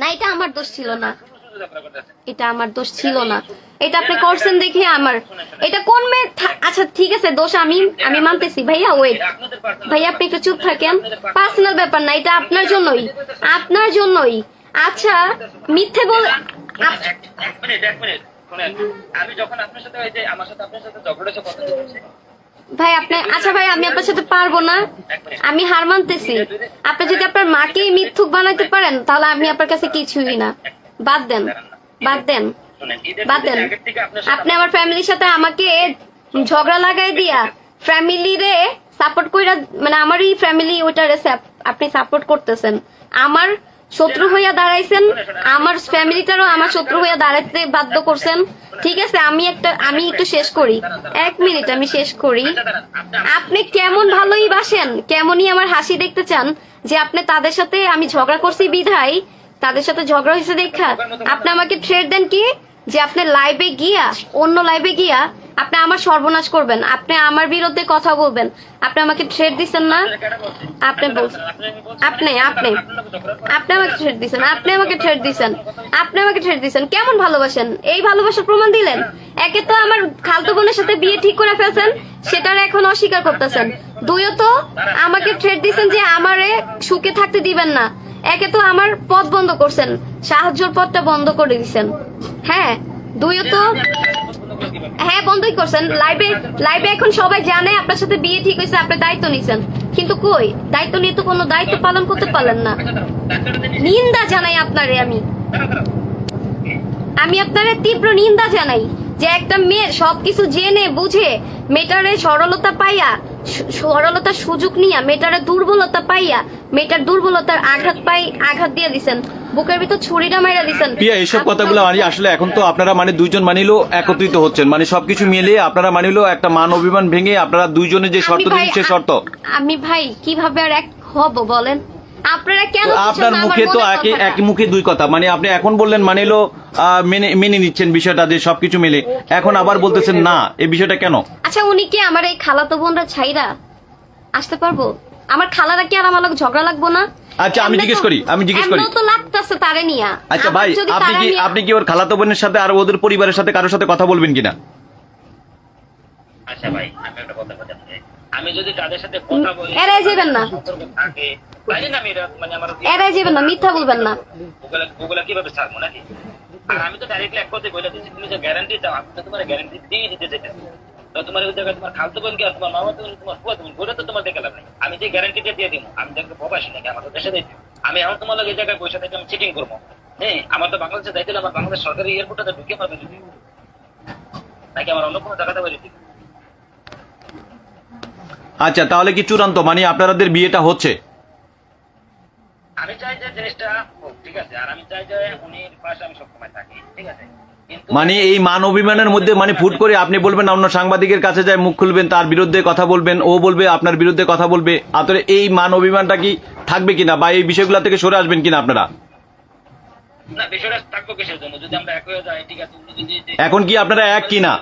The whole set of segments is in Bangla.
না, এটা আমার দোষ ছিল না। এটা আমার দোষ ছিল না। এটা আপনি করছেন দেখে আমার। এটা কোন মেয়ে আচ্ছা ঠিক আছে, দোষ আমি আমি মানতেছি। ভাইয়া ওয়েট ভাইয়া, আপনি একটু চুপ থাকেন। পার্সোনাল ব্যাপার না, এটা আপনার জন্যই। আপনার জন্যই। আচ্ছা মিথ্যে বল আমি যখন আপনার সাথে ওই যে আমার সাথে আপনার সাথে কথা ভাই, আপনি আচ্ছা ভাই, আমি আপনার সাথে পারব না। আমি হার মানতেছি। আপনি যদি আপনার মাকে মিথ্যুক বানাইতে পারেন, তাহলে আমি আপনার কাছে কিছুই না। বাদ দেন। বাদ দেন। বাদ দেন। আপনি আমার ফ্যামিলির সাথে আমাকে ঝগড়া লাগাই দিয়া ফ্যামিলি রে সাপোর্ট কইরা মানে আমারই ফ্যামিলি ওইটারে সাপ- আপনি সাপোর্ট করতেছেন। আমার শত্রু হইয়া দাঁড়াইছেন, আমার ফ্যামিলিটারও আমার শত্রু হইয়া দাঁড়াইতে বাধ্য করছেন। ঠিক আছে, আমি একটা, আমি একটু শেষ করি। এক মিনিট আমি শেষ করি। আপনি কেমন ভালোই বাসেন, কেমনই আমার হাসি দেখতে চান, যে আপনি তাদের সাথে, আমি ঝগড়া করছি বিধায়, তাদের সাথে ঝগড়া হয়েছে দেখা। আপনি আমাকে থ্রেড দেন কি? যে আপনি লাইভে গিয়া, অন্য লাইভে গিয়া আপনি আমার সর্বনাশ করবেন, আপনি আমার বিরুদ্ধে কথা বলবেন, আপনি আমাকে থ্রেড দিচ্ছেন না? আপনি আপনি আপনি আপনি আমাকে থ্রেড দিছেন, আপনি আমাকে থ্রেড দিছেন, আপনি আমাকে থ্রেড দিছেন, কেমন ভালোবাসেন? এই ভালোবাসার প্রমাণ দিলেন? একে তো আমার খালতো বোনের সাথে বিয়ে ঠিক করে ফেলছেন, সেটার এখন অস্বীকার করতেছেন। দুইও তো আমাকে থ্রেড দিছেন যে আমারে সুখে থাকতে দিবেন না। একে তো আমার পথ বন্ধ করছেন, সাহায্যর পথটা বন্ধ করে দিছেন। হ্যাঁ দুইও তো হ্যাঁ বন্ধই করছেন। লাইভে লাইভে এখন সবাই জানে, আপনার সাথে বিয়ে ঠিক হয়েছে, আপনি দায়িত্ব নিছেন। কিন্তু কই? দায়িত্ব নিয়ে তো কোনো দায়িত্ব পালন করতে পারলেন না। নিন্দা জানাই আপনারে আমি। আমি আপনারে তীব্র নিন্দা জানাই যে একটা মেয়ের সবকিছু জেনে, বুঝে, মেয়েটারে সরলতা পাইয়া সরলতার সুযোগ নিয়া, মেয়েটারে দুর্বলতা পাইয়া, মেয়েটার দুর্বলতার আঘাত পাই আঘাত দিয়ে দিছেন। বুকের ভিতর ছুরিটা মাইরা দিছেন। পিয়া এইসব কথাগুলো মানে আসলে এখন তো আপনারা মানে দুইজন মানিলো একত্রিত হচ্ছেন। মানে সবকিছু মিলিয়ে আপনারা মানিলো একটা মান অভিমান ভেঙে আপনারা দুইজনে যে শর্ত দিন সে শর্ত। আমি ভাই কীভাবে আর এক হব বলেন? আপনারা কেন আপনার মুখে তো এক মুখে দুই কথা। মানে আপনি এখন বললেন মানিলো মেনে মেনে নিচ্ছেন বিষয়টা যে সবকিছু মিলে এখন আবার বলতেছেন না এই বিষয়টা কেন? আচ্ছা উনি কি আমার এই খালাতো বোনরা ছাইরা আসতে পারব? আমার খালারা কি আর আমার ঝগড়া লাগবো না? আচ্ছা, আমি জিজ্ঞেস করি, আমি জিজ্ঞেস করি। তো লাগতেছে তারে নিয়া আচ্ছা ভাই আপনি কি আপনি কি ওর খালাতো বোনের সাথে আর ওদের পরিবারের সাথে কারোর সাথে কথা বলবেন কিনা আচ্ছা ভাই আমি একটা কথা বলতে চাই। আমি যদি তাদের সাথে কথা বলি যাবেন না। আমি মানে যাবেন না, মিথ্যা বলবেন না। ওগুলা কীভাবে ছাড়বো নাকি আর আমি তো ডাইরেক্টলি এক কথাই বলে দিচ্ছি তুমি যে গ্যারান্টি দাও আমি তো তোমার গ্যারান্টি দিয়ে দিতে চাইতেছি তোমার ওই জায়গায় তোমার খালতো বোন কি আর তোমার মামা বোন তোমার ফুয়া বোন ওটা তো তোমার দেখে লাভ নেই। আমি যে গ্যারান্টিটা দিয়ে দিব আমি দেখতে প্রবাসী নাকি আমার দেশে দিচ্ছি আমি এখন তোমার লোক এই জায়গায় পয়সা থেকে আমি চিটিং করব। হ্যাঁ আমার তো বাংলাদেশে দায়িত্ব আমার বাংলাদেশ সরকারি এয়ারপোর্টে ঢুকে পাবে যদি। নাকি আমার অন্য কোনো জায়গাতে বাড়ি দিবে আচ্ছা তাহলে কি চূড়ান্ত? মানে আপনাদের বিয়েটা হচ্ছে? আমি চাই যে জিনিসটা হোক ঠিক আছে? আর আমি চাই যে উনির পাশে আমি সবসময় থাকি ঠিক আছে? মানে এই মান অভিমানের মধ্যে মানে ফুট করে আপনি বলবেন অন্য সাংবাদিকের কাছে যায় মুখ খুলবেন তার বিরুদ্ধে কথা বলবেন ও বলবে আপনার বিরুদ্ধে কথা বলবে। আসলে এই মান অভিমানটা কি থাকবে কিনা বা এই বিষয়গুলো থেকে সরে আসবেন কিনা আপনারা? এখন কি আপনারা এক কিনা?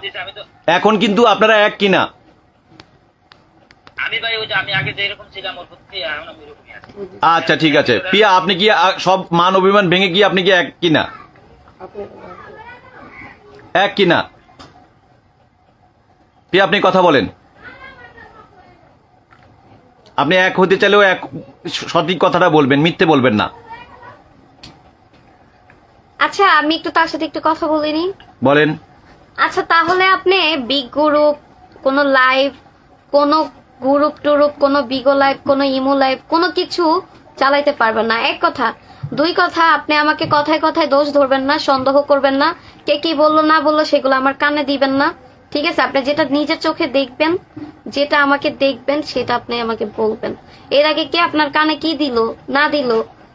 এখন কিন্তু আপনারা এক কিনা? আমি ভাই ওই যে আমি আগে যে এরকম ছিলাম ওর প্রতি এখন আমি এরকমই আছি। আচ্ছা ঠিক আছে। পিয়া আপনি কি সব মান অভিমান ভেঙে কি আপনি কি এক কিনা? এক কিনা পিয়া আপনি কথা বলেন? আপনি এক হতে চাইলেও এক সঠিক কথাটা বলবেন মিথ্যে বলবেন না। আচ্ছা আমি একটু তার সাথে একটু কথা বলিনি বলেন। আচ্ছা তাহলে আপনি বিগ গ্রুপ কোনো লাইভ কোনো গ্রুপ টুরুপ কোনো বিগো লাইভ কোনো ইমো লাইভ কোনো কিছু চালাইতে পারবেন না। এক কথা দুই কথা, আপনি আমাকে কথায় কথায় দোষ ধরবেন না, সন্দেহ করবেন না, কে কি বলল না বলল সেগুলো আমার কানে দিবেন না। ঠিক আছে, আপনি যেটা নিজের চোখে দেখবেন, যেটা আমাকে দেখবেন, সেটা আপনি আমাকে বলবেন। এর আগে কে আপনার কানে কি দিল, না দিল,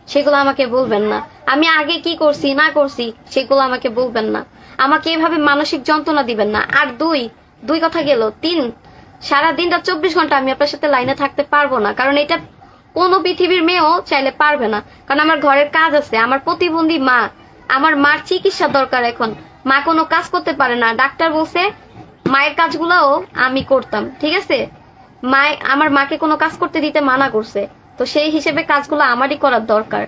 সেগুলো আমাকে বলবেন না। আমি আগে কি করছি, না করছি, সেগুলো আমাকে বলবেন না। আমাকে এভাবে মানসিক যন্ত্রণা দিবেন না। আর দুই দুই কথা গেল, তিন সারা দিনটা চব্বিশ ঘণ্টা আমি আপনার সাথে লাইনে থাকতে পারব না, কারণ এটা কোনো পৃথিবীর মেয়েও চাইলে পারবে না। কারণ আমার ঘরের কাজ আছে, আমার প্রতিবন্ধী মা, আমার মার চিকিৎসা দরকার এখন। মা কোনো কাজ করতে পারে না। ডাক্তার বলছে, মায়ের কাজগুলোও আমি করতাম। ঠিক আছে? মায় আমার মাকে কোনো কাজ করতে দিতে মানা করছে। তো সেই হিসেবে কাজগুলো আমারই করার দরকার।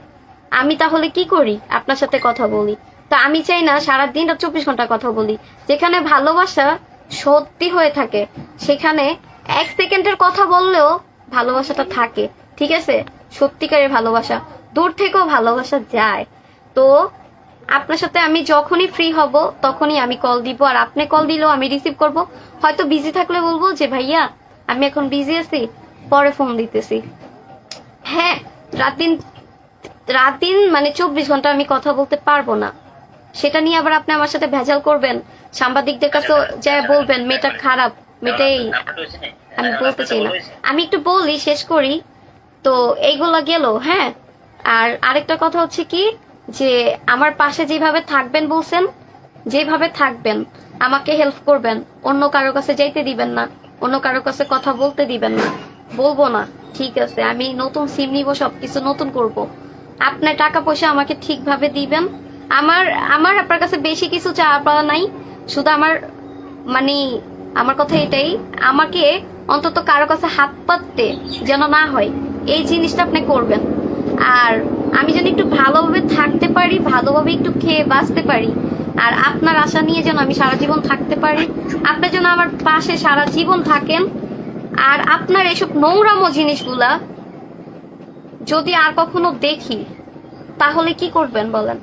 আমি তাহলে কি করি? আপনার সাথে কথা বলি। তো আমি চাই না সারাদিন আর চব্বিশ ঘণ্টা কথা বলি। যেখানে ভালোবাসা সত্যি হয়ে থাকে, সেখানে এক সেকেন্ডের কথা বললেও ভালোবাসাটা থাকে। ঠিক আছে? সত্যিকারের ভালোবাসা। দূর থেকেও ভালোবাসা যায়। তো, আপনার সাথে আমি যখনই ফ্রি হব, তখনই আমি কল দিব। আর আপনি কল দিলেও আমি রিসিভ করব। হয়তো বিজি থাকলে বলব যে, ভাইয়া, আমি এখন বিজি আছি, পরে ফোন দিতেছি। হ্যাঁ রাত দিন রাত দিন মানে চব্বিশ ঘণ্টা আমি কথা বলতে পারব না। সেটা নিয়ে আবার আপনি আমার সাথে ভেজাল করবেন। সাংবাদিকদের কাছে যা বলবেন, মেয়েটা খারাপ মেয়েটাই? আমি বলতে চাই না। আমি একটু বলি, শেষ করি। তো এইগুলা গেল হ্যাঁ? আর আরেকটা কথা হচ্ছে কি, যে আমার পাশে যেভাবে থাকবেন বলছেন, যেভাবে থাকবেন, আমাকে হেল্প করবেন, অন্য কারও কাছে যাইতে দিবেন না, অন্য কারও কাছে কথা বলতে দিবেন না, বলব না, ঠিক আছে, আমি নতুন সিম নিব, সবকিছু নতুন করব। আপনার টাকা পয়সা আমাকে ঠিকভাবে দিবেন, আমার আমার আপনার কাছে বেশি কিছু চাওয়া পাওয়া নাই, শুধু আমার মানে আমার কথা এটাই, আমাকে অন্তত কারও কাছে হাত পাততে যেন না হয় এই জিনিসটা আপনি করবেন। আর আমি যেন একটু ভালোভাবে থাকতে পারি, ভালোভাবে একটু খেয়ে বাঁচতে পারি, আর আপনার আশা নিয়ে যেন আমি সারা জীবন থাকতে পারি। আপনি যেন আমার পাশে সারা জীবন থাকেন, আর আপনার এসব নোংরামো জিনিসগুলা যদি আর কখনো দেখি, তাহলে কি করবেন বলেন?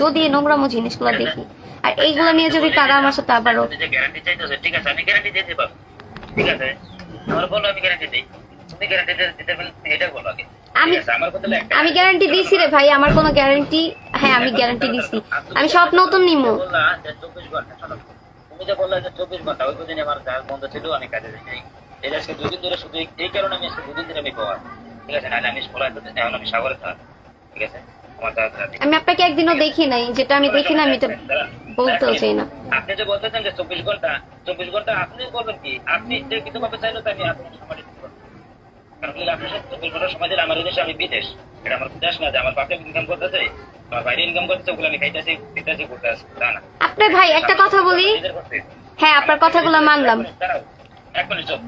যদি এই নোংরামো জিনিসগুলা দেখি। আর এইগুলা নিয়ে যদি তারা আমার সাথে আবারও ঠিক আছে, আমি গ্যারান্টি দিতে পারব ঠিক আছে, আমার বলো আমি গ্যারান্টি দিই। তুমি গ্যারান্টি দিতে এটা বলো আগে। আমি- গ্যারান্টি দিছি রে ভাই আমার কোনো গ্যারান্টি হ্যাঁ আমি গ্যারান্টি দিছি। আমি সব নতুন নিমো। বললা যে 24 ঘণ্টা তুমি যে বললা যে 24 ঘণ্টা ওই দুদিন আমার কাজ বন্ধ ছিল আমি কাজে যাই নাই এই আজকে দুদিন ধরে শুধু এই- এই কারণে আমি দুদিন ধরে আমি পাওয়া ঠিক আছে নাহলে আমি স্কুলে এখন আমি সাগরে থাক। ঠিক আছে আমার কাজ আছে। আমি আপনাকে একদিনও দেখি নাই যেটা আমি দেখি না আমি এটা বলতেও চাই না। আপনি যে বলতেছেন যে চব্বিশ ঘণ্টা চব্বিশ ঘণ্টা আপনি বলবেন কি? আপনি যে কিছু ভাবে চাইলে তো আমি পারব। কারণ কি আপনি চব্বিশ ঘণ্টা সময় দিলে আমার এই আমি বিদেশ। এটা আমার দেশ না যে আমার বাপে ইনকাম করতেছে আমার বাইরে ইনকাম করতেছে ওগুলো আমি খাইতেছি পিতাছি করতেছি তা না। আপনার ভাই একটা কথা বলি। হ্যাঁ আপনার কথাগুলো মানলাম। এক মিনিট চল।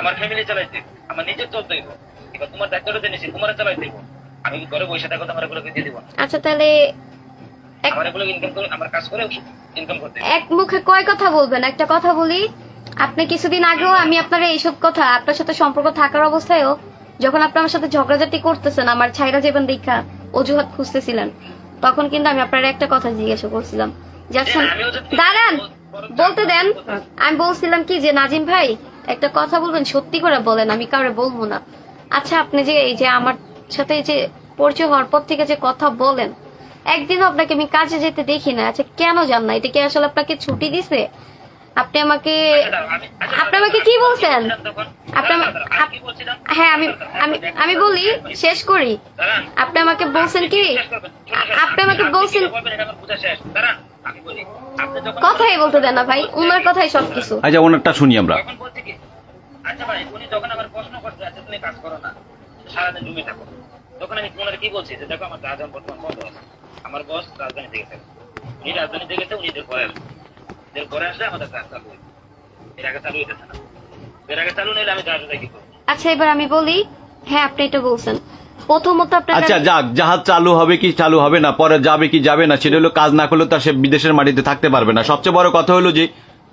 আমার ফ্যামিলি চালাইতে আমার নিজের চলতে হইব এবার তোমার দায়িত্বটা জেনেছি তোমার চালাইতে হইব আমি কি ঘরে বসে থাকো আমার এগুলোকে দিয়ে দিব? আচ্ছা তাহলে আমার এগুলো ইনকাম করে আমার কাজ করে ইনকাম করতে। এক মুখে কয় কথা বলবেন? একটা কথা বলি আপনি কিছুদিন আগেও আমি আপনার এইসব কথা আপনার সাথে সম্পর্ক থাকার অবস্থায়ও যখন আপনি আমার সাথে ঝগড়াঝাটি করতেছেন আমার ছাইরা যাবেন দেখা অজুহাত খুঁজতেছিলেন তখন কিন্তু আমি আপনার একটা কথা জিজ্ঞাসা করছিলাম। আচ্ছা, যদি- দাঁড়ান বলতে দেন। আমি বলছিলাম কি যে নাজিম ভাই একটা কথা বলবেন সত্যি করে বলেন আমি কাউরে বলব না। আচ্ছা আপনি যে এই যে আমার সাথে এই যে পরিচয় হওয়ার পর থেকে যে কথা বলেন একদিনও আপনাকে আমি কাজে যেতে দেখি না। আচ্ছা কেন যান না? এটা কি আসলে আপনাকে ছুটি দিছে? আপনি আমাকে আপনি আমাকে কি বলছেন আপনি হ্যাঁ আমি আমি আমি বলি শেষ করি আপনি আমাকে বলছেন কি আপনি আমাকে বলছেন কথাই বলতে দেন না ভাই উনার কথাই সবকিছু আচ্ছা ওনারটা শুনি আমরা আচ্ছা ভাই উনি যখন আমার প্রশ্ন করছে আচ্ছা তুমি কাজ করো না সারাদিন জমে থাকো তখন আমি ওনার কি বলছি যে দেখো আমার রাজধানী বর্তমান বন্ধ আছে আমার বস রাজধানী থেকে থাকে উনি রাজধানী থেকে গেছে উনি এদের আসবে এদের পরে আসলে আমাদের কাজ চালু হইবে এর আগে চালু হইতেছে না। এর আগে চালু নিলে আমি জাহাজে কি আচ্ছা এবার আমি বলি হ্যাঁ আপনি এটা বলছেন। প্রথমত আপনার আচ্ছা যাক জাহাজ চালু হবে কি চালু হবে না পরে যাবে কি যাবে না সেটা হলো কাজ না করলে তার আর সে বিদেশের মাটিতে থাকতে পারবে না। সবচেয়ে বড় কথা হলো যে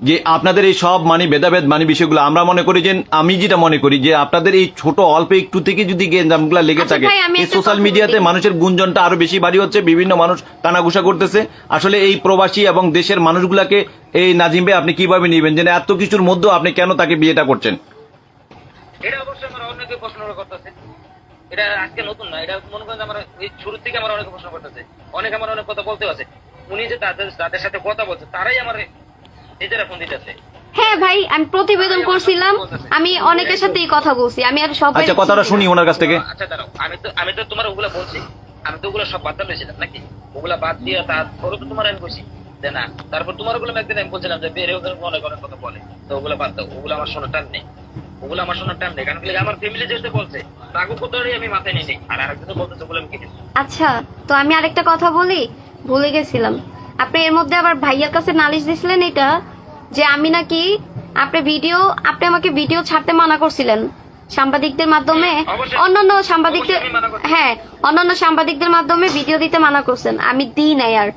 যে আপনাদের এই সব মানে ভেদাভেদ মানে বিষয়গুলো আমরা মনে করি যে আমি যেটা মনে করি যে আপনাদের এই ছোট অল্প একটু থেকে যদি গেঞ্জামগুলো লেগে আচ্ছা থাকে এই সোশ্যাল মিডিয়াতে মানুষের গুঞ্জনটা আরও বেশি বাড়ি হচ্ছে বিভিন্ন মানুষ কানাঘুষা করতেছে। আসলে এই প্রবাসী এবং দেশের মানুষগুলাকে এই নাজিম ভাই আপনি কীভাবে নিবেন? যে এত কিছুর মধ্যেও আপনি কেন তাকে বিয়েটা করছেন? এটা অবশ্যই আমার অনেকে প্রশ্ন করতেছে। এটা আজকে নতুন না এটা মনে করেন আমার এই শুরু থেকে আমার অনেকে প্রশ্ন করতেছে। অনেক আমার অনেক কথা বলতে আছে। উনি যে তাদের তাদের সাথে কথা বলছে তারাই আমার হ্যাঁ ভাই আমি প্রতিবেদন করছিলাম। আমি অনেকের সাথেই কথা বলছি। আমি আর সবাই আচ্ছা কথাটা শুনি ওনার কাছ থেকে। আচ্ছা দাঁড়াও। আমি তো আমি তো তোমার ওগুলা বলছি। আমি তো ওগুলো সব বাদ দিয়েছিলাম নাকি? ওগুলা বাদ দিয়ে তারপরে তো তোমার আমি বলছি না তারপর তোমার ওগুলো একদিন আমি বলছিলাম যে বেড়ে ওদের অনেক অনেক কথা বলে। তো ওগুলো বাদ দাও। ওগুলো আমার শোনার টান নেই। ওগুলো আমার শোনার টান নেই। কারণ কি আমার ফ্যামিলি যেতে বলছে তাকে কোথাও আমি মাথায় নিয়ে নেই। আর আরেকজন বলতেছে ওগুলো আমি কিনে আচ্ছা তো আমি আরেকটা কথা বলি? ভুলে গেছিলাম। আপনি এর মধ্যে আবার ভাইয়ার কাছে নালিশ দিছিলেন এটা যে আমি নাকি আপনি ভিডিও আপনি আমাকে ভিডিও ছাড়তে মানা করছিলেন। সাংবাদিকদের মাধ্যমে অন্যান্য সাংবাদিকদের। হ্যাঁ অন্যান্য সাংবাদিকদের মাধ্যমে ভিডিও দিতে মানা করছেন। আমি দিই নাই আর।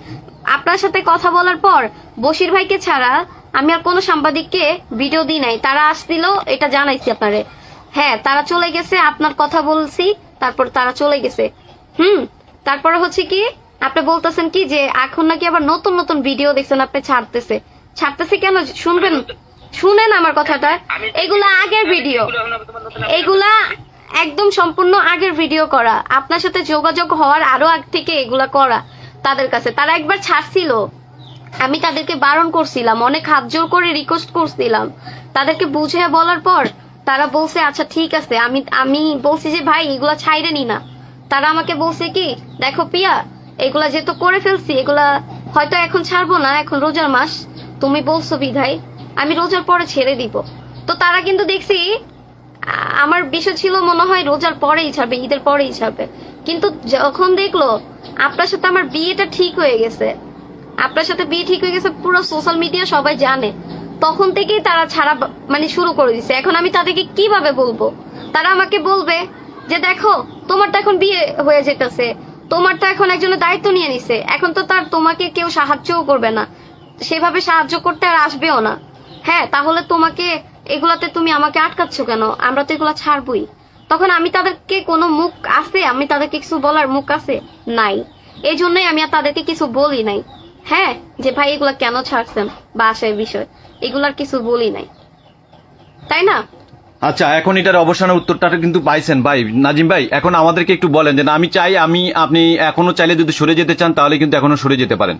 আপনার সাথে কথা বলার পর বশির ভাইকে ছাড়া আমি আর কোনো সাংবাদিককে ভিডিও দিই নাই। তারা আসছিল এটা জানাইছি আপনারে। হ্যাঁ তারা চলে গেছে আপনার কথা বলছি তারপর তারা চলে গেছে। হুম তারপরে হচ্ছে কি আপনি বলতেছেন কি যে এখন নাকি আবার নতুন নতুন ভিডিও দেখছেন আপনি ছাড়তেছে। ছাড়তেছে কেন? শুনবেন? শুনেন আমার কথাটা। এগুলা আগের ভিডিও এগুলো একদম সম্পূর্ণ আগের ভিডিও করা। আপনার সাথে যোগাযোগ হওয়ার আরও আগ থেকে এগুলা করা তাদের কাছে। তারা একবার ছাড়ছিল। আমি তাদেরকে বারণ করছিলাম অনেক হাত জোর করে রিকোয়েস্ট করছিলাম। তাদেরকে বুঝে বলার পর তারা বলছে আচ্ছা ঠিক আছে। আমি আমি বলছি যে ভাই এগুলা ছাইরেনি না। তারা আমাকে বলছে কি দেখো পিয়া এগুলা যেহেতু করে ফেলছি, এগুলা হয়তো এখন ছাড়বো না, এখন রোজার মাস। তুমি বলছো বিধায়, আমি রোজার পরে ছেড়ে দিব। তো তারা কিন্তু দেখছি, আমার বিষয় ছিল মনে হয় রোজার পরেই ছাড়বে, ঈদের পরেই ছাড়বে। কিন্তু যখন দেখল, আপনার সাথে আমার বিয়েটা ঠিক হয়ে গেছে, আপনার সাথে বিয়ে ঠিক হয়ে গেছে পুরো সোশ্যাল মিডিয়া সবাই জানে, তখন থেকেই তারা ছাড়া মানে শুরু করে দিছে। এখন আমি তাদেরকে কীভাবে বলব? তারা আমাকে বলবে যে, দেখো তোমারটা এখন বিয়ে হয়ে যেতেছে তোমারটা এখন একজনের দায়িত্ব নিয়ে নিছে। এখন তো তার তোমাকে কেউ সাহায্যও করবে না। সেভাবে সাহায্য করতে আর আসবেও না। হ্যাঁ তাহলে তোমাকে এগুলাতে তুমি আমাকে আটকাচ্ছ কেন? আমরা তো এগুলা ছাড়বই। তখন আমি তাদেরকে কোনো মুখ আছে? আমি তাদেরকে কিছু বলার মুখ আছে? নাই। এই জন্যই আমি আর তাদেরকে কিছু বলি নাই। হ্যাঁ যে ভাই এগুলা কেন ছাড়ছেন? বা আসার বিষয়। এগুলার কিছু বলি নাই। তাই না? আচ্ছা এখন এটার অবসানের উত্তরটা কিন্তু পাইছেন। ভাই নাজিম ভাই এখন আমাদেরকে একটু বলেন যে না, আমি চাই আমি আপনি এখনও চাইলে যদি সরে যেতে চান তাহলে কিন্তু এখনও সরে যেতে পারেন।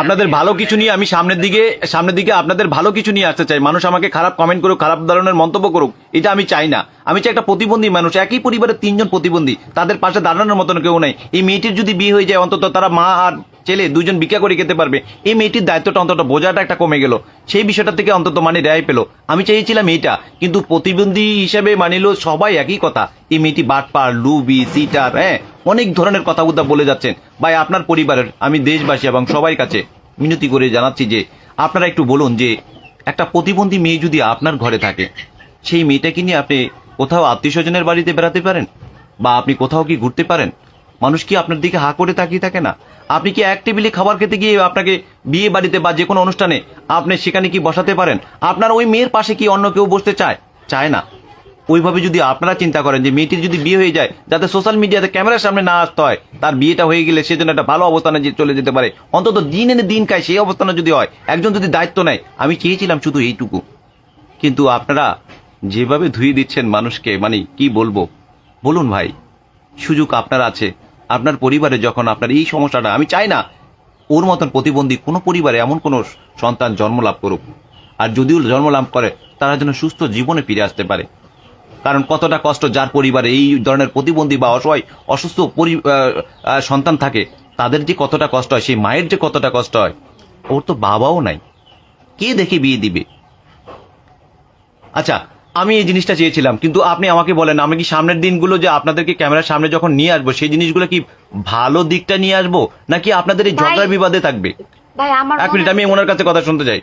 আপনাদের ভালো কিছু নিয়ে আমি সামনের দিকে সামনের দিকে আপনাদের ভালো কিছু নিয়ে আসতে চাই। মানুষ আমাকে খারাপ কমেন্ট করুক খারাপ ধরনের মন্তব্য করুক এটা আমি চাই না। আমি চাই একটা প্রতিবন্ধী মানুষ একই পরিবারের তিনজন প্রতিবন্ধী তাদের পাশে দাঁড়ানোর মতন কেউ নাই। এই মেয়েটির যদি বিয়ে হয়ে যায় অন্তত তারা মা আর ছেলে দুজন ভিক্ষা করে খেতে পারবে। এই মেয়েটির দায়িত্বটা অন্তত বোঝাটা একটা কমে গেল। সেই বিষয়টা থেকে অন্তত মানে রেহাই পেল। আমি চেয়েছিলাম এইটা, কিন্তু প্রতিবন্ধী হিসেবে মানিল সবাই একই কথা। এই মেয়েটি বাটপার, লুবি, সিটার হ্যাঁ অনেক ধরনের কথা কথাবার্তা বলে যাচ্ছেন। ভাই, আপনার পরিবারের, আমি দেশবাসী এবং সবাই কাছে মিনতি করে জানাচ্ছি যে, আপনারা একটু বলুন যে, একটা প্রতিবন্ধী মেয়ে যদি আপনার ঘরে থাকে, সেই মেয়েটাকে নিয়ে আপনি কোথাও আত্মীয় স্বজনের বাড়িতে বেড়াতে পারেন? বা আপনি কোথাও কি ঘুরতে পারেন? মানুষ কি আপনার দিকে হা করে তাকিয়ে থাকে না? আপনি কি এক টেবিলে খাবার খেতে গিয়ে আপনাকে বিয়ে বাড়িতে বা যে কোনো অনুষ্ঠানে আপনি সেখানে কি বসাতে পারেন? আপনার ওই মেয়ের পাশে কি অন্য কেউ বসতে চায়? চায় না। ওইভাবে যদি আপনারা চিন্তা করেন যে মেয়েটির যদি বিয়ে হয়ে যায়, যাতে সোশ্যাল মিডিয়াতে ক্যামেরার সামনে না আসতে হয়, তার বিয়েটা হয়ে গেলে সে যেন একটা ভালো অবস্থানে চলে যেতে পারে। অন্তত দিন এনে দিন খায় সেই অবস্থানে যদি হয়, একজন যদি দায়িত্ব নেয়, আমি চেয়েছিলাম শুধু এইটুকু। কিন্তু আপনারা যেভাবে ধুয়ে দিচ্ছেন মানুষকে মানে কি বলব? বলুন ভাই, সুযোগ আপনার আছে। আপনার পরিবারে যখন আপনার এই সমস্যাটা, আমি চাই না ওর মতন প্রতিবন্ধী কোনো পরিবারে এমন কোনো সন্তান জন্ম লাভ করুক। আর যদিও জন্ম লাভ করে, তারা যেন সুস্থ জীবনে ফিরে আসতে পারে। কারণ কতটা কষ্ট যার পরিবারে এই ধরনের প্রতিবন্ধী বা অসহায়, অসুস্থ পরি- সন্তান থাকে, তাদের যে কতটা কষ্ট হয়, সেই মায়ের যে কতটা কষ্ট হয়, ওর তো বাবাও নাই। কে দেখে বিয়ে দিবে? আচ্ছা আমি এই জিনিসটা চেয়েছিলাম কিন্তু আপনি আমাকে বলেন আমি কি সামনের দিনগুলো যে আপনাদেরকে ক্যামেরার সামনে যখন নিয়ে আসব সেই জিনিসগুলো কি ভালো দিকটা নিয়ে আসব নাকি আপনাদের এই ভাই- ঝগড়া বিবাদে থাকবে? ভাই আমার এক মিনিট আমি ওনার কাছে কথা শুনতে চাই।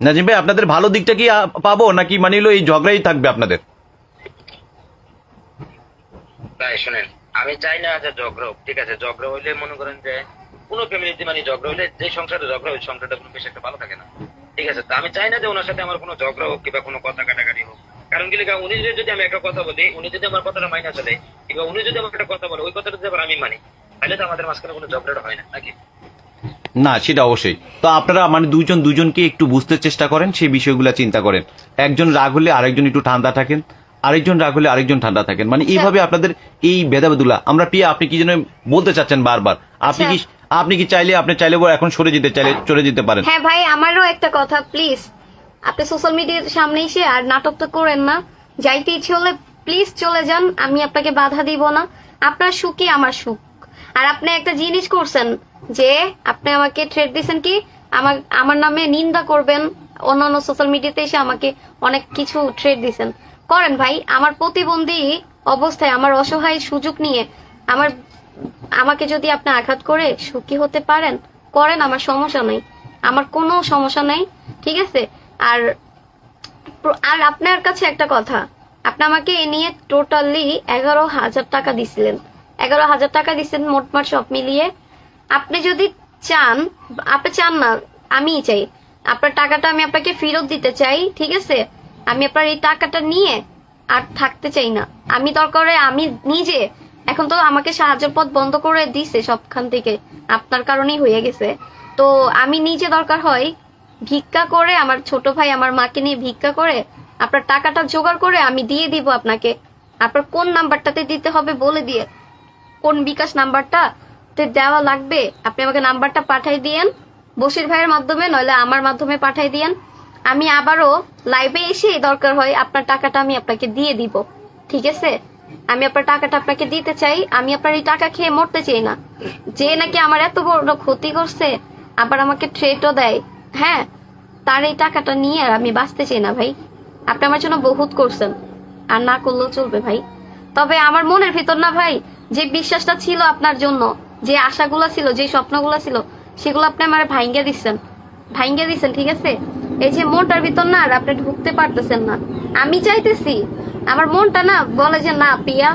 নাজিম ভাই আপনাদের ভালো দিকটা কি পাবো নাকি মানে হলো এই ঝগড়াই থাকবে আপনাদের? ভাই শুনেন আমি চাই না যে ঝগড়া হোক ঠিক আছে? ঝগড়া হইলে মনে করেন যে কোনো ফ্যামিলিতে মানে ঝগড়া হইলে যে সংসারে ঝগড়া হয় সংসারটা কোনো বেশি একটা ভালো থাকে না। ঠিক আছে? তো আমি চাই না যে ওনার সাথে আমার কোনো ঝগড়া হোক কিংবা কোনো কথা কাটাকাটি হোক। কারণ কি লেখা উনি যদি আমি একটা কথা বলি উনি যদি আমার কথাটা মাইনা চলে কিংবা উনি যদি আমার একটা কথা বলে ওই কথাটা যদি আবার আমি মানি তাহলে তো আমাদের মাঝখানে কোনো ঝগড়াটা হয় না নাকি? না সেটা অবশ্যই। তো আপনারা মানে দুজন দুজনকে একটু বুঝতে চেষ্টা করেন সেই বিষয়গুলো চিন্তা করেন। একজন রাগ হলে আরেকজন একটু ঠান্ডা থাকেন আরেকজন রাগ হলে আরেকজন ঠান্ডা থাকেন। মানে এইভাবে আপনাদের এই ভেদাভেদুলা আমরা প্রিয়া আপনি কি যেন বলতে চাচ্ছেন বারবার? আপনি কি আপনি কি চাইলে, আপনি চাইলে এখন সরে যেতে চাইলে, চলে যেতে পারেন। হ্যাঁ ভাই, আমারও একটা কথা প্লিজ আপনি সোশ্যাল মিডিয়ার সামনে এসে আর নাটক তো করেন না। যাইতে ইচ্ছে হলে প্লিজ চলে যান, আমি আপনাকে বাধা দিব না। আপনার সুখই আমার সুখ। আর আপনি একটা জিনিস করছেন, যে আপনি আমাকে থ্রেট দিয়েছেন কি, আমার আমার নামে নিন্দা করবেন। অন্যান্য সোশ্যাল মিডিয়াতে এসে আমাকে অনেক কিছু থ্রেট দিয়েছেন করেন ভাই, আমার প্রতিবন্ধী অবস্থায়, আমার অসহায় সুযোগ নিয়ে, আমার আমাকে যদি আপনি আঘাত করে সুখী হতে পারেন, করেন, আমার সমস্যা নেই। আমার কোনো সমস্যা নেই, ঠিক আছে? আর আর আপনার কাছে একটা কথা। আপনি আমাকে এ নিয়ে টোটালি এগারো হাজার টাকা দিছিলেন। এগারো হাজার টাকা দিচ্ছেন মোটমাট সব মিলিয়ে। আপনি যদি চান, আপনি চান না, আমিই চাই। আপনার টাকাটা আমি আপনাকে ফেরত দিতে চাই, ঠিক আছে? আমি আপনার এই টাকাটা নিয়ে আর থাকতে চাই না। আমি দরকারে, আমি নিজে এখন তো আমাকে সাহায্যের পথ বন্ধ করে দিছে সবখান থেকে। আপনার কারণেই হয়ে গেছে। তো আমি নিজে দরকার হয় ভিক্ষা করে আমার ছোট ভাই আমার মাকে নিয়ে ভিক্ষা করে আপনার টাকাটা জোগাড় করে আমি দিয়ে দিব আপনাকে। আপনার কোন নাম্বারটাতে দিতে হবে বলে দিয়ে। কোন বিকাশ নাম্বারটা তে দেওয়া লাগবে? আপনি আমাকে নাম্বারটা পাঠাই দিয়েন। বসির ভাইয়ের মাধ্যমে নইলে আমার মাধ্যমে পাঠাই দিয়েন। আমি আবারও লাইভে এসে দরকার হয় আপনার টাকাটা আমি আপনাকে দিয়ে দিব। ঠিক আছে? আমি আপনার টাকাটা আপনাকে দিতে চাই, আমি আপনার এই টাকা খেয়ে মরতে চাই না। যে নাকি আমার এত বড় ক্ষতি করছে, আবার আমাকে ট্রেটও দেয়। হ্যাঁ তার এই টাকাটা নিয়ে আর আমি বাঁচতে চাই না ভাই। আপনি আমার জন্য বহুত করছেন, আর না করলেও চলবে ভাই। তবে আমার মনের ভিতর না ভাই, যে বিশ্বাসটা ছিল আপনার জন্য, যে আশাগুলো ছিল, যে স্বপ্নগুলো ছিল, সেগুলো আপনি আমার ভাঙ্গে দিচ্ছেন। ভাঙ্গে দিচ্ছেন, ঠিক আছে? এই যে মনটার ভিতর না আর আপনি ঢুকতে পারতেছেন না। আমি চাইতেছি আমার মনটা না বলে যে, না প্রিয়া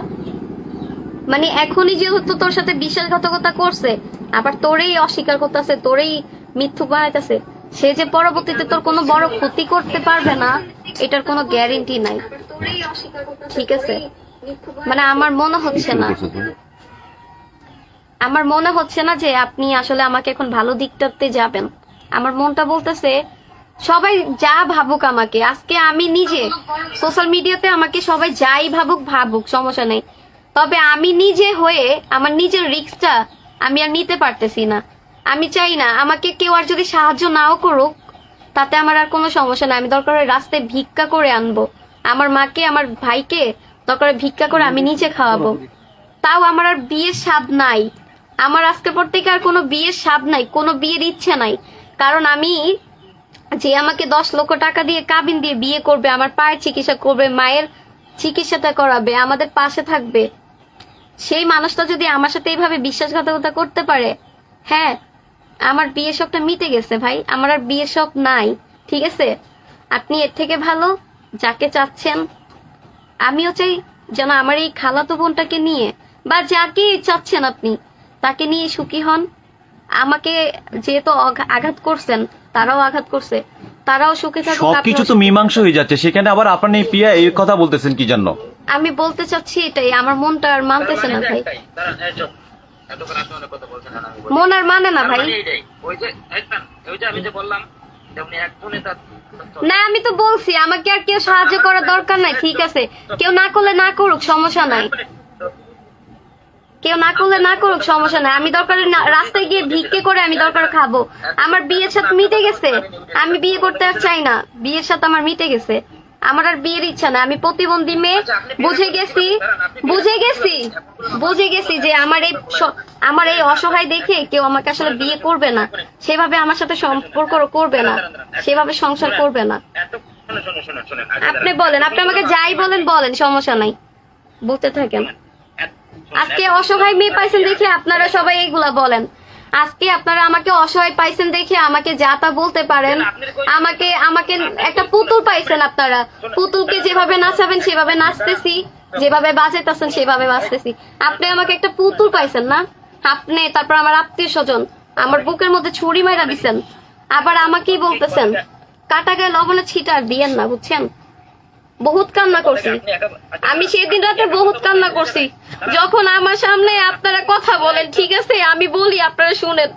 মানে এখনই যেহেতু তোর সাথে বিশ্বাসঘাতকতা করছে, আবার তোরেই অস্বীকার করতেছে, তোরেই মিথ্যুক বানাইতেছে, সে যে পরবর্তীতে তোর কোনো বড় ক্ষতি করতে পারবে না, এটার কোনো গ্যারেন্টি নাই। ঠিক আছে? মানে আমার মনে হচ্ছে না। আমার মনে হচ্ছে না যে আপনি আসলে আমাকে এখন ভালো দিকটাতে যাবেন। আমার মনটা বলতেছে সবাই যা ভাবুক আমাকে। আজকে আমি নিজে সোশ্যাল মিডিয়াতে আমাকে সবাই যাই ভাবুক ভাবুক, সমস্যা নেই। তবে আমি নিজে হয়ে আমার নিজের রিস্কটা আমি আর নিতে পারতেছি না। আমি চাই না, আমাকে কেউ আর যদি সাহায্য নাও করুক, তাতে আমার আর কোনো সমস্যা নাই। আমি দরকার হয় রাস্তায় ভিক্ষা করে আনব। আমার মাকে, আমার ভাইকে দরকার ভিক্ষা করে আমি নিজে খাওয়াবো। তাও আমার আর বিয়ের স্বাদ নাই। আমার আজকে পর থেকে আর কোনো বিয়ের স্বাদ নাই, কোনো বিয়ের ইচ্ছে নাই। কারণ আমি যে আমাকে দশ লক্ষ টাকা দিয়ে কাবিন দিয়ে বিয়ে করবে, আমার পায়ের চিকিৎসা করবে, মায়ের চিকিৎসাটা করাবে, আমাদের পাশে থাকবে। সেই মানুষটা যদি আমার সাথে এইভাবে বিশ্বাসঘাতকতা করতে পারে হ্যাঁ আমার বিয়ের শখটা মিটে গেছে ভাই, আমার আর বিয়ের শখ নাই, ঠিক আছে? আপনি এর থেকে ভালো, যাকে চাচ্ছেন। আমিও চাই যেন আমার এই খালাতো বোনটাকে নিয়ে, বা যাকে চাচ্ছেন আপনি, তাকে নিয়ে সুখী হন। আমাকে যেহেতু আঘাত করছেন তারাও আঘাত করছে। তারাও সুখে থাকুক সবকিছু তো মীমাংসা হয়ে যাচ্ছে। সেখানে আবার আপনার এই পিয়া এই কথা বলতেছেন কি জন্য? আমি বলতে চাচ্ছি এটাই আমার মনটা আর মানতেছে না ভাই। আপনি। মন আর মানে না ভাই। না আমি তো বলছি আমাকে আর কেউ সাহায্য করার দরকার নাই ঠিক আছে। কেউ না করলে না করুক সমস্যা নাই। কেউ না করলে না করুক, সমস্যা নাই। আমি দরকার রাস্তায় গিয়ে ভিক্ষে করে আমি দরকার খাব। আমার বিয়ের সাথে মিটে গেছে। আমি বিয়ে করতে আর চাই না। বিয়ের সাথে আমার মিটে গেছে। আমার আর বিয়ের ইচ্ছা না আমি প্রতিবন্ধী মেয়ে। বুঝে গেছি। বুঝে গেছি। বুঝে গেছি যে আমার এই আমার এই অসহায় দেখে কেউ আমাকে আসলে বিয়ে করবে না। সেভাবে আমার সাথে সম্পর্ক করবে না। সেভাবে সংসার করবে না। আপনি বলেন, আপনি আমাকে যাই বলেন বলেন, সমস্যা নাই। বলতে থাকেন। আজকে অসহায় মেয়ে পাইছেন দেখে আপনারা সবাই এইগুলা বলেন। আজকে আপনারা আমাকে অসহায় পাইছেন দেখে আমাকে যা তা বলতে পারেন। আমাকে আমাকে একটা পুতুল পাইছেন আপনারা। পুতুলকে যেভাবে নাচাবেন, সেভাবে নাচতেছি। যেভাবে বাজাইতেছেন, সেভাবে বাজতেছি। আপনি আমাকে একটা পুতুল পাইছেন না? আপনি, তারপর আমার আত্মীয় স্বজন, আমার বুকের মধ্যে ছুরি মাইরা দিছেন। আবার আমাকেই বলতেছেন, কাটা গায়ে লবণে ছিটার দিয়েন না, বুঝছেন? বহুত কান্না করছি। আমি সেদিন রাতে বহুত কান্না করছি। যখন আমার সামনে আপনারা কথা বলেন ঠিক আছে? আমি বলি আপনারা শুনেন।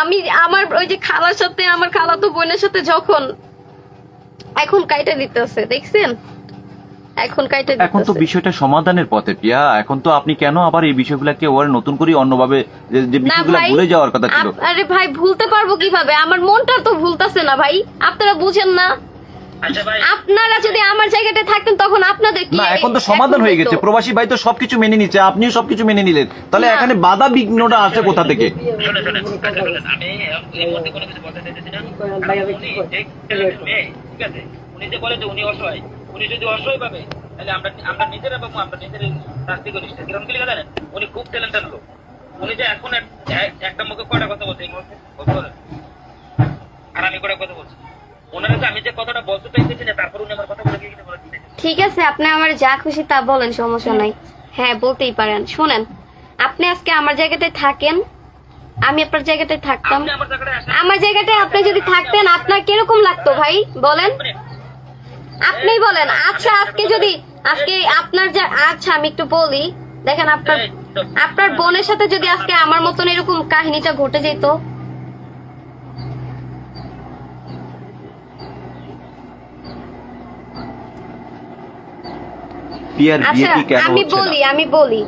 আমি আমার ওই যে খালার সাথে আমার খালাতো বোনের সাথে যখন এখন কাইটা দিতেছে দেখছেন? এখন কাইটা এখন তো বিষয়টা সমাধানের পথে পিয়া। এখন তো আপনি কেন আবার এই বিষয়গুলোকে ওর নতুন করে অন্যভাবে যে যে বিষয়গুলো ভুলে যাওয়ার কথা ছিল? আরে ভাই ভুলতে পারব কীভাবে? আমার মনটা তো ভুলতাছে না ভাই। আপনারা বুঝেন না। আপনারা যদি আমার জায়গাটা থাকতেন তখন আপনাদের কি না এখন তো সমাধান হয়ে গেছে। প্রবাসী ভাই তো সবকিছু মেনে নিচ্ছে আপনিও সবকিছু মেনে নিলেন। তাহলে এখানে বাধা বিঘ্নটা আসে কোথা থেকে? শুনে শুনে আচ্ছা শুনেন আমি এই মুহূর্তে কোনো কিছু বলতে চাইতেছি না উনি যে ছেলের ঠিক আছে? উনি যে বলে যে উনি অসহায় উনি যদি অসহায় পাবে তাহলে আমরা আমরা নিজেরা পাবো আমরা নিজের শাস্তি করি কীরকম কি জানেন? উনি খুব ট্যালেন্টেড লোক। উনি যে এখন এক- এক- একটা মুখে কয়টা কথা বলছে এই মুহূর্তে? আর আমি কয়টা কথা বলছি? ওনারা তো আমি যে কথাটা বলতে চাইতেছি না তারপর উনি আমার কথা কি বলে ঠিক আছে আপনি আমার যা খুশি তা বলেন সমস্যা নাই। হ্যাঁ বলতেই পারেন। শুনেন আপনি আজকে আমার জায়গাটায় থাকেন আমি আপনার জায়গাটায় থাকতাম। আমার জায়গাটায় আপনি যদি থাকতেন আপনার কীরকম লাগতো ভাই? বলেন। আপনি বলেন আচ্ছা আজকে যদি আজকে আপনার যা আচ্ছা আমি একটু বলি। দেখেন আপনার আপনার বোনের সাথে যদি আজকে আমার মতন এরকম কাহিনীটা ঘটে যেত পিয়ার বিয়ে আচ্ছা কি কেন আমি বলি আমি বলি।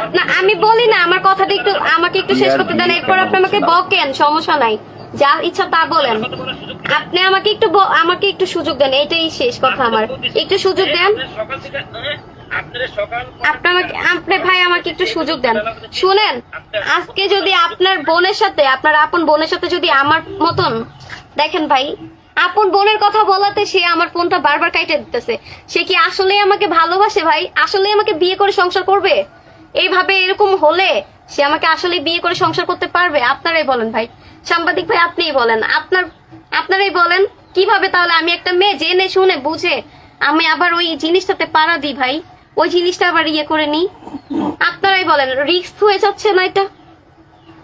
আপনার আমি বলি না আমার কথাটা একটু আমাকে একটু শেষ করতে দেন এরপর আপনি আমাকে বকেন সমস্যা নাই। যা ইচ্ছা তা বলেন। আপনি আমাকে একটু আমাকে একটু সুযোগ দেন এটাই শেষ কথা আমার। একটু সুযোগ দেন। আপনি আপনি আপনি ভাই আমাকে একটু সুযোগ দেন। শুনেন আজকে যদি আপনার বোনের সাথে আপনার আপন বোনের সাথে যদি আমার মতন দেখেন ভাই আপন বোনের কথা বলাতে সে আমার ফোনটা বারবার কাইটে দিতেছে। সে কি আসলে আমাকে ভালোবাসে ভাই? আসলে আমাকে বিয়ে করে সংসার করবে? এইভাবে এরকম হলে সে আমাকে আসলে বিয়ে করে সংসার করতে পারবে? আপনারাই বলেন ভাই। সাংবাদিক ভাই, আপনিই বলেন। আপনার, আপনারাই বলেন, কীভাবে তাহলে আমি একটা মেয়ে জেনে শুনে বুঝে আমি আবার ওই জিনিসটাতে পাড়া দিই ভাই? ওই জিনিসটা আবার ইয়ে করে নিই? আপনারাই বলেন, রিস্ক হয়ে যাচ্ছে না এটা?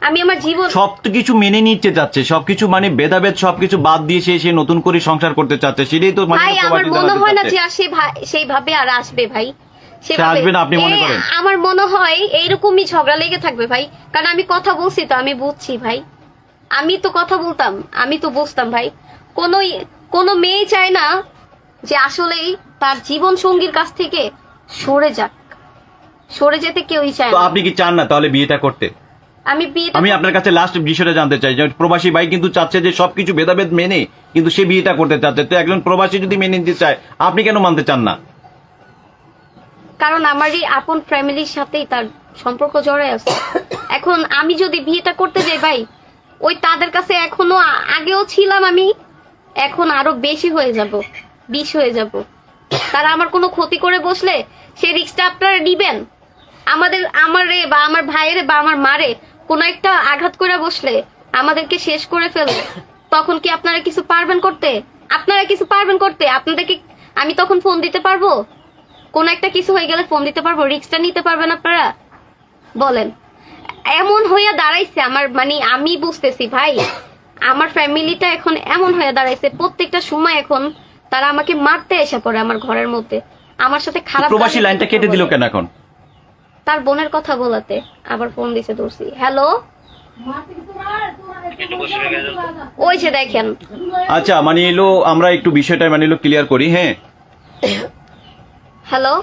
আমি আমার জীবন সব কিছু মেনে নিতে চাচ্ছে সবকিছু মানে ভেদাভেদ সবকিছু বাদ দিয়ে সে সে নতুন করে সংসার করতে চাচ্ছে সেটাই তো মানে ভাই আমার মনে হয় না যে আর সে সেইভাবে আর আসবে ভাই। আসবে না আপনি মনে করেন? আমার মনে হয় এইরকমই ঝগড়া লেগে থাকবে ভাই। কারণ আমি কথা বলছি তো আমি বুঝছি ভাই। আমি তো কথা বলতাম আমি তো বুঝতাম ভাই। কোন কোন মেয়ে চায় না যে আসলেই তার জীবন সঙ্গীর কাছ থেকে সরে যাক। সরে যেতে কেউই চায় না। আপনি কি চান না তাহলে বিয়েটা করতে? আমি বিয়ে আমি আপনার কাছে লাস্ট বিষয়টা জানতে চাই যে প্রবাসী ভাই কিন্তু চাচ্ছে যে সবকিছু ভেদাভেদ মেনে কিন্তু সে বিয়েটা করতে চাচ্ছে। তো একজন প্রবাসী যদি মেনে নিতে চায় আপনি কেন মানতে চান না? কারণ আমারই আপন ফ্যামিলির সাথেই তার সম্পর্ক জড়ায় আছে। এখন আমি যদি বিয়েটা করতে যাই ভাই ওই তাদের কাছে এখনও আগেও ছিলাম আমি এখন আরও বেশি হয়ে যাব বিষ হয়ে যাব। তারা আমার কোনো ক্ষতি করে বসলে সেই রিক্সটা আপনারা নিবেন। আমাদের আমারে বা আমার ভাইয়েরে বা আমার মারে কোনো একটা আঘাত করে বসলে আমাদেরকে শেষ করে ফেলবে। তখন কি আপনারা কিছু পারবেন করতে? আপনারা কিছু পারবেন করতে? আপনাদেরকে আমি তখন ফোন দিতে পারব? কোন একটা কিছু হয়ে গেলে ফোন দিতে পারব? রিক্সটা নিতে পারবেন আপনারা? বলেন। এমন হইয়া দাঁড়াইছে আমার মানে আমি বুঝতেছি ভাই আমার ফ্যামিলিটা এখন এমন হয়ে দাঁড়াইছে প্রত্যেকটা সময় এখন তারা আমাকে মারতে এসে পড়ে আমার ঘরের মধ্যে। আমার সাথে খারাপ প্রবাসী লাইনটা কেটে দিল কেন এখন? তার বোনের কথা বলাতে। আবার ফোন দিছে দর্শি হ্যালো ওই সে দেখেন। আচ্ছা মানে এলো আমরা একটু বিষয়টা মানে এলো ক্লিয়ার করি হ্যাঁ? হ্যালো